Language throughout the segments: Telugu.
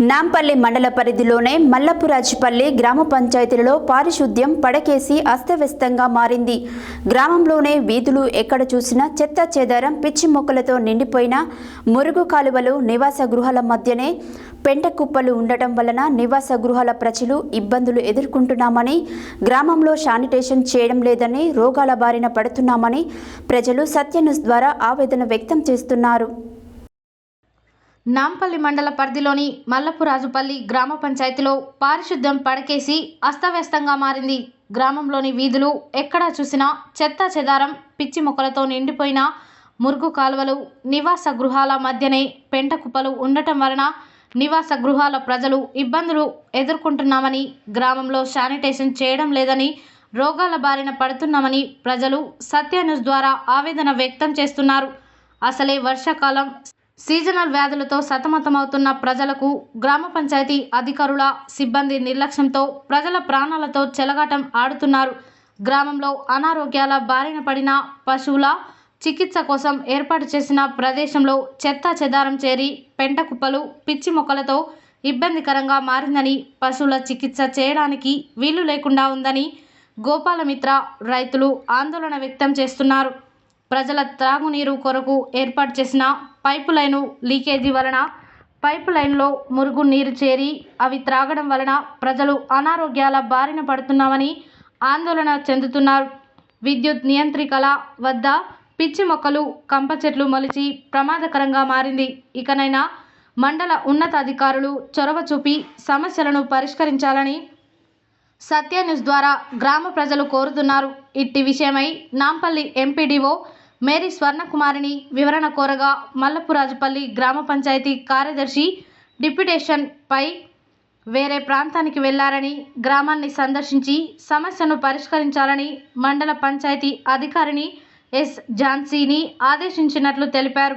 నాంపల్లి మండల పరిధిలోనే మల్లపురాజుపల్లి గ్రామ పంచాయతీలలో పారిశుద్ధ్యం పడకేసి అస్తవ్యస్తంగా మారింది. గ్రామంలోనే వీధులు ఎక్కడ చూసినా చెత్త చెదారం పిచ్చి మొక్కలతో నిండిపోయిన మురుగు కాలువలు నివాస గృహాల మధ్యనే పెంట కుప్పలు ఉండటం వలన నివాస గృహాల ప్రజలు ఇబ్బందులు ఎదుర్కొంటున్నామని గ్రామంలో శానిటేషన్ చేయడం లేదని రోగాల బారిన పడుతున్నామని ప్రజలు సత్యన్యూస్ ద్వారా ఆవేదన వ్యక్తం చేస్తున్నారు. నాంపల్లి మండల పరిధిలోని మల్లపురాజుపల్లి గ్రామ పంచాయతీలో పారిశుద్ధ్యం పడకేసి అస్తవ్యస్తంగా మారింది. గ్రామంలోని వీధులు ఎక్కడా చూసినా చెత్త చెదారం పిచ్చి మొక్కలతో నిండిపోయిన మురుగు కాలువలు నివాస గృహాల మధ్యనే పెంట కుప్పలు ఉండటం వలన నివాస గృహాల ప్రజలు ఇబ్బందులు ఎదుర్కొంటున్నామని గ్రామంలో శానిటేషన్ చేయడం లేదని రోగాల బారిన పడుతున్నామని ప్రజలు సత్య న్యూస్ ద్వారా ఆవేదన వ్యక్తం చేస్తున్నారు. అసలే వర్షాకాలం సీజనల్ వ్యాధులతో సతమతమవుతున్న ప్రజలకు గ్రామ పంచాయతీ అధికారుల సిబ్బంది నిర్లక్ష్యంతో ప్రజల ప్రాణాలతో చెలగాటం ఆడుతున్నారు. గ్రామంలో అనారోగ్యాల బారిన పడిన పశువుల చికిత్స కోసం ఏర్పాటు చేసిన ప్రదేశంలో చెత్త చెదారం చేరి పెంట కుప్పలు పిచ్చి మొక్కలతో ఇబ్బందికరంగా మారిందని పశువుల చికిత్స చేయడానికి వీలు లేకుండా ఉందని గోపాలమిత్ర రైతులు ఆందోళన వ్యక్తం చేస్తున్నారు. ప్రజల త్రాగునీరు కొరకు ఏర్పాటు చేసిన పైపు లైను లీకేజీ వలన పైపు లైన్లో మురుగు నీరు చేరి అవి త్రాగడం వలన ప్రజలు అనారోగ్యాల బారిన పడుతున్నామని ఆందోళన చెందుతున్నారు. విద్యుత్ నియంత్రికల వద్ద పిచ్చి మొక్కలు కంప చెట్లు మొలిచి ప్రమాదకరంగా మారింది. ఇకనైనా మండల ఉన్నతాధికారులు చొరవ చూపి సమస్యలను పరిష్కరించాలని సత్య న్యూస్ ద్వారా గ్రామ ప్రజలు కోరుతున్నారు. ఇట్టి విషయమై నాంపల్లి ఎంపీడీఓ మేరీ స్వర్ణకుమారిని వివరణ కోరగా మల్లపురాజుపల్లి గ్రామ పంచాయతీ కార్యదర్శి డిప్యుటేషన్పై వేరే ప్రాంతానికి వెళ్ళారని గ్రామాన్ని సందర్శించి సమస్యను పరిష్కరించాలని మండల పంచాయతీ అధికారిని ఎస్ ఝాన్సీని ఆదేశించినట్లు తెలిపారు.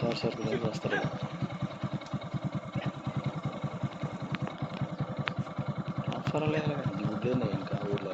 షార్ట్ సర్క్యూట్ వస్తారు ఆఫర్ లేదు. గుడ్డే ఇంకా ఊర్లో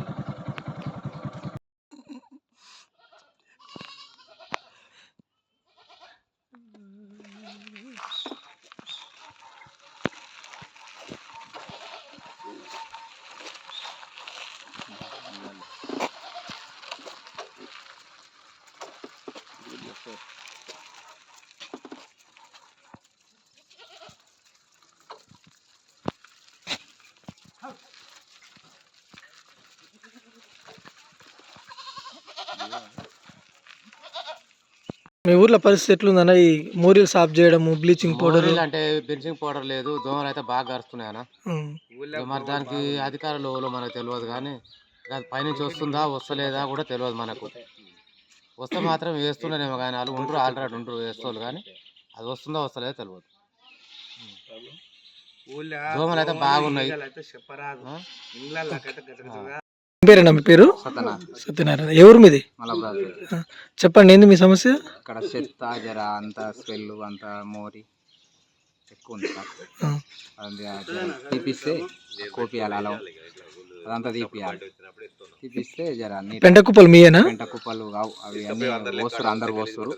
మీ ఊర్లో పరిస్థితి ఎట్లుందన్న? ఈ మోరీలు సాఫ్ చేయడము బ్లీచింగ్ పౌడర్ మోరీలు అంటే బ్లీచింగ్ పౌడర్ లేదు దోమలు అయితే బాగా గరుస్తున్నాయి మరి దానికి అధికారులు ఎవరో మనకు తెలియదు కానీ అది పైనుంచి వస్తుందా వస్తలేదా కూడా తెలియదు మనకు. వస్తే మాత్రం వేస్తున్నారేమో కానీ వాళ్ళు ఉండరు ఆల్రెడీ ఉండరు వేస్తోళ్ళు కానీ అది వస్తుందా వస్తలేదో తెలియదు దోమలు అయితే బాగున్నాయి. పేరేనా మీ పేరు? సత్యనారాయణ. ఎవరు మీది? చెప్పండి ఏంది మీ సమస్య? అక్కడ చెత్త జర అంత స్మెల్ అంత మోరి ఎక్కువ ఉంది తీపిస్తే కోపియాలి అలా అదంతా తీపియాలి. తీపిస్తే జర పెంట కుప్పలు మీయేనా? పెంట కుప్పలు కావు. అవి అన్ని పోస్తారు అందరు పోస్తారు.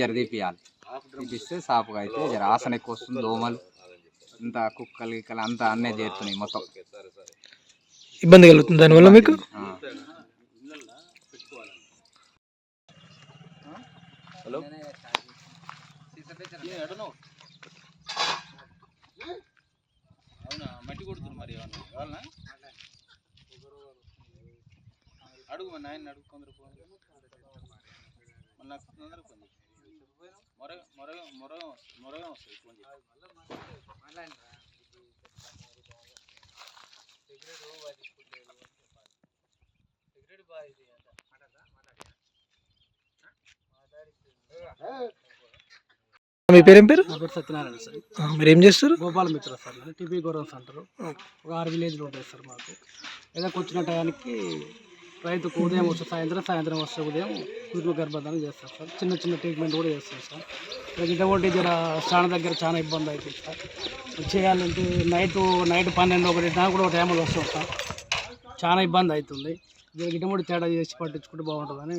జర తీపియాలి. తీపిస్తే సాపుగా అయితే జర ఆసన ఎక్కువ వస్తుంది దోమలు ఇంత కుక్కలు గిక్కలు అంతా అన్నీ చేరుతున్నాయి మొత్తం. ఇబ్బంది కలుగుతుంది దానివల్ల మీకు. హలో? అవునా మట్టి కొడుతుంది మరి ఏమన్నా? కావాలనా? అడుగు మరి నాయన అడుగు కొందరు నాకు ఫోన్ మొర మొర మొర మొరగా వస్తుంది ఫోన్ చేయి మీ పేరేం పేరు? సత్యనారాయణ సార్. మీరు ఏం చేస్తారు? గోపాల మిత్ర సార్. టీపీ గౌరవం సెంటర్. ఒక ఆరు విలేజ్లు ఉంటాయి సార్ మాకు. ఏదో వచ్చిన టయానికి రైతుకు ఉదయం వస్తే సాయంత్రం సాయంత్రం వస్తే ఉదయం కుటుంబ గర్భధానం చేస్తారు సార్. చిన్న చిన్న ట్రీట్మెంట్ కూడా చేస్తారు సార్. ఇక ఇటువంటి జర స్నాన దగ్గర చాలా ఇబ్బంది అవుతుంది సార్. చేయాలంటే నైట్ నైట్ పన్నెండు ఒకటి దాకా కూడా ఒక టైంలో వస్తాం సార్. చాలా ఇబ్బంది అవుతుంది. ఇటువంటి తేడా చేసి పట్టించుకుంటే బాగుంటుందని.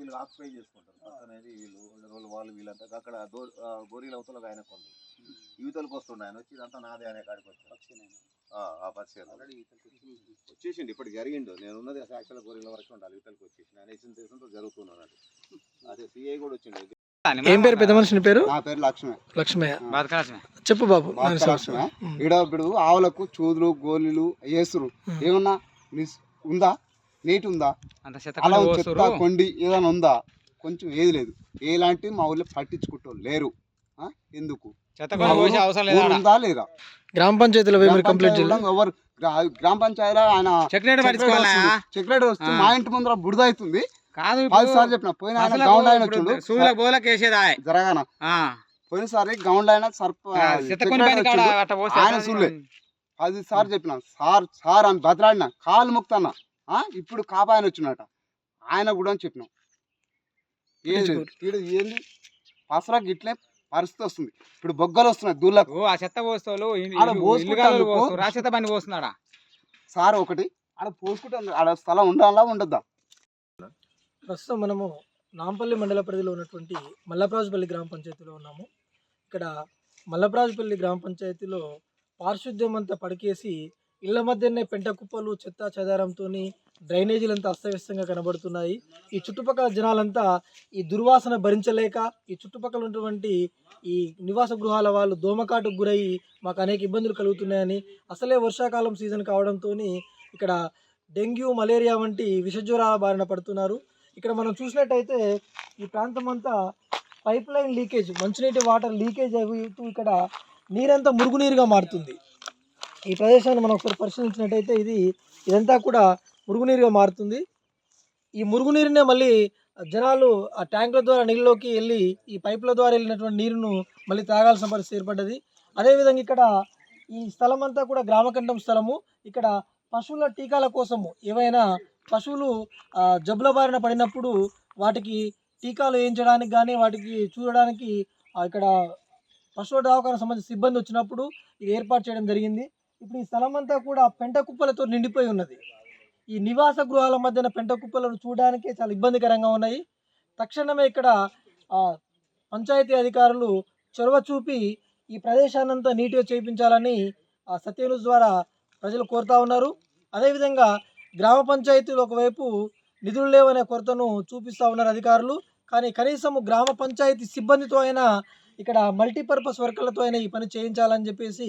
వీళ్ళు ఆక్యుపై చేసుకుంటారు. పక్కనేది వీళ్ళు వాళ్ళు వాళ్ళు వీళ్ళంతా అక్కడ గోరీల అవతలకు ఆయన కొంది యువతలకు వస్తుండే ఆయన వచ్చి ఇదంతా నాదే అనే కాడికి వచ్చాను ఆ పరిచయం. వచ్చేసిండు ఇప్పుడు జరిగిండు. నేను ఉన్నది యాక్చువల్ గోరీల వరకు ఉండాలి యువతలకు వచ్చేసి నేను వేసిన తెలుసుంటూ జరుగుతున్నాను అదే సిఐ కూడా వచ్చిండు. ఏం పేరు పెద్ద మనిషిని పేరు? నా పేరు లక్ష్మి. లక్ష్మయ్య. చెప్పు బాబు. లక్ష్మి. ఈడ ఇప్పుడు ఆవులకు చూదులు గోళీలు వేసురు ఏమన్నా మిస్ ఉందా? నీటి ఉందా? అంత అలా చెత్త కొండి ఏదైనా ఉందా? కొంచెం ఏది లేదు. ఎలాంటి మా ఊళ్ళో పట్టించుకుంటూ లేరు? ఎందుకు? ఉందా లేదా? గ్రామ పంచాయతీలో కంప్లైంట్ ఎవరు? గ్రా- గ్రామ పంచాయతీలో ఆయన చెక్లేట్ వస్తుంది. మా ఇంటి ముందర బురద అవుతుంది. కాదు పది సార్లు చెప్పిన పోయిన ఆయన గౌండ్ ఆయన వచ్చిండు. సూర్యుల బోలకు వేసేదా జరగాన? పోయినసారి గౌండ్ ఆయన సర్ప. ఆయన చూడలే. పది సార్లు చెప్పిన సార్ సార్ అని బతలాడిన కాలు ముక్తన్న ఆ, ఇప్పుడు కాపాయన వచ్చినట ఆయన కూడా అని చెప్పినాం. ఏది? ఏంది? పసరాకి ఇట్లే పరిస్థితి వస్తుంది. ఇప్పుడు బొగ్గలు వస్తున్నాయి దూళ్ళకు. ఆ చెత్త పోస్తోలు. రా చెత్త పోస్తున్నాడా? సార్ ఒకటి ఆడ పోసుకుంటాను ఆడ స్థలం ఉండాలా ఉండద్దా? ప్రస్తుతం మనము నాంపల్లి మండల పరిధిలో ఉన్నటువంటి మల్లప్రాజుపల్లి గ్రామ పంచాయతీలో ఉన్నాము. ఇక్కడ మల్లప్రాజుపల్లి గ్రామ పంచాయతీలో పారిశుద్ధ్యం అంతా పడికేసి ఇళ్ళ మధ్యనే పెంట కుప్పలు చెత్త చెదారంతో డ్రైనేజీలంతా అస్తవ్యస్తంగా కనబడుతున్నాయి. ఈ చుట్టుపక్కల జనాలంతా ఈ దుర్వాసన భరించలేక ఈ చుట్టుపక్కల ఉన్నటువంటి ఈ నివాస గృహాల వాళ్ళు దోమకాటుకు గురయ్యి మాకు అనేక ఇబ్బందులు కలుగుతున్నాయని అసలే వర్షాకాలం సీజన్ కావడంతో ఇక్కడ డెంగ్యూ మలేరియా వంటి విషజ్వరాల బారిన పడుతున్నారు. ఇక్కడ మనం చూసినట్టయితే ఈ ప్రాంతం అంతా పైప్ లైన్ లీకేజ్ మంచినీటి వాటర్ లీకేజ్ అవుతూ ఇక్కడ నీరంతా మురుగునీరుగా మారుతుంది. ఈ ప్రదేశాన్ని మనం ఒకసారి పరిశీలించినట్టయితే ఇది ఇదంతా కూడా మురుగునీరుగా మారుతుంది. ఈ మురుగునీరునే మళ్ళీ జనాలు ఆ ట్యాంకుల ద్వారా నీళ్ళలోకి వెళ్ళి ఈ పైపుల ద్వారా వెళ్ళినటువంటి నీరును మళ్ళీ తాగాల్సిన పరిస్థితి ఏర్పడ్డది. అదేవిధంగా ఇక్కడ ఈ స్థలం అంతా కూడా గ్రామకంఠం స్థలము. ఇక్కడ పశువుల టీకాల కోసము ఏవైనా పశువులు జబ్బుల బారిన పడినప్పుడు వాటికి టీకాలు వేయించడానికి కానీ వాటికి చూడడానికి ఇక్కడ పశువుల దవాఖాన సంబంధించిన సిబ్బంది వచ్చినప్పుడు ఇది ఏర్పాటు చేయడం జరిగింది. ఇప్పుడు ఈ స్థలం అంతా కూడా పెంట కుప్పలతో నిండిపోయి ఉన్నది. ఈ నివాస గృహాల మధ్యన పెంట కుప్పలను చూడడానికే చాలా ఇబ్బందికరంగా ఉన్నాయి. తక్షణమే ఇక్కడ ఆ, పంచాయతీ అధికారులు చొరవ చూపి ఈ ప్రదేశాన్నంతా నీట్గా చేయించాలని ఆ ద్వారా ప్రజలు కోరుతా ఉన్నారు. అదేవిధంగా గ్రామ పంచాయతీలు ఒకవైపు నిధులు లేవనే కొరతను చూపిస్తూ ఉన్నారు అధికారులు. కానీ కనీసం గ్రామ పంచాయతీ సిబ్బందితో అయినా ఇక్కడ మల్టీపర్పస్ వర్కర్లతో అయినా ఈ పని చేయించాలని చెప్పేసి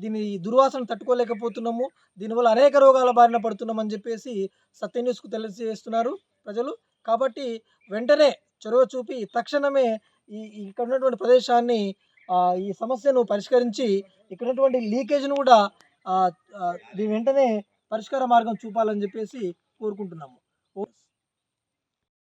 దీని దుర్వాసన తట్టుకోలేకపోతున్నాము. దీనివల్ల అనేక రోగాల బారిన పడుతున్నామని చెప్పేసి సత్య న్యూస్కు తెలియజేస్తున్నారు ప్రజలు. కాబట్టి వెంటనే చొరవ చూపి తక్షణమే ఈ ఇక్కడ ఉన్నటువంటి ప్రదేశాన్ని ఈ సమస్యను పరిష్కరించి ఇక్కడ ఉన్నటువంటి లీకేజ్ను కూడా దీని వెంటనే పరిష్కార మార్గం చూపాలని చెప్పేసి కోరుకుంటున్నాము. ఓ-